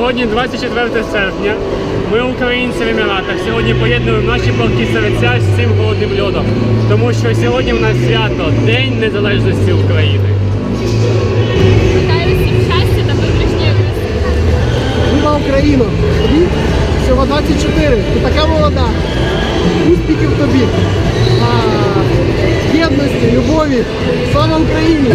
Сьогодні 24 серпня. Ми українці в Еміратах. Сьогодні поєднуємо наші полки серця з цим холодним льодом. Тому що сьогодні в нас свято День Незалежності України. Вітаю всім щастя та внутрішньої. Віва Україна! Тобі всього 24. Ти така молода. Успіхів тобі. Єдності, любові. Слава Україні!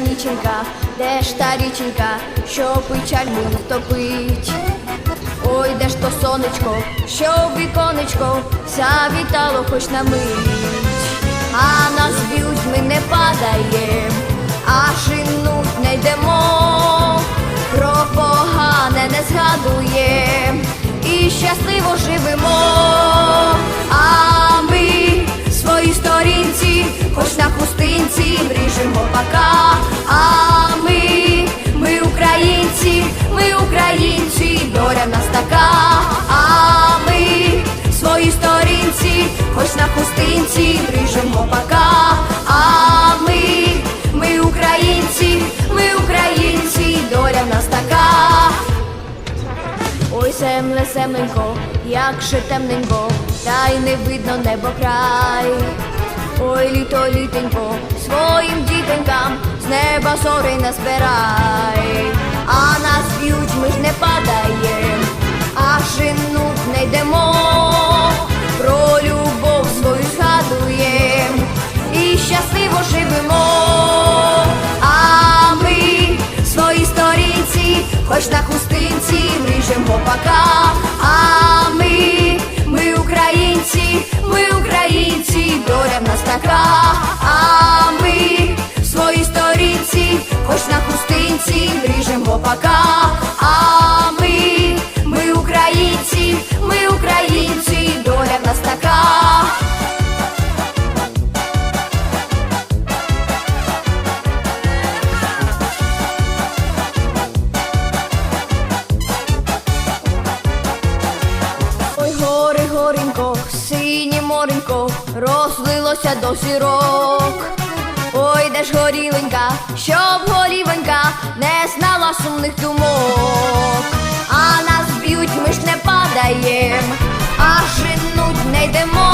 Ніченька, де ж та річенька, що печаль мою втопить? Ой, де ж то сонечко, що віконечко завітало хоч на мить, а нас б'ють, ми не падаєм, а шинуть не йдемо, про погане не згадуєм і щасливо живемо. На хустинці пока. А ми, ми українці, ми українці, доля в нас така. Ой, земле, земленько, як же темненько, та й не видно небо край. Ой, літо, літенько, своїм дітенькам з неба зори назбирай. А нас б'ють, ми ж не падаєм, а шинуть не йдемо, хоч на хустинці мріжемо пока. А ми, ми українці, ми українці, доля в нас така. А ми свої сторінці, хоч на хустинці мріжемо пока. А горенько, синє моренько, розлилося до сірок. Ой, де ж горіленька, щоб голівенька не знала сумних думок. А нас б'ють, ми ж не падаєм, а женуть не йдемо.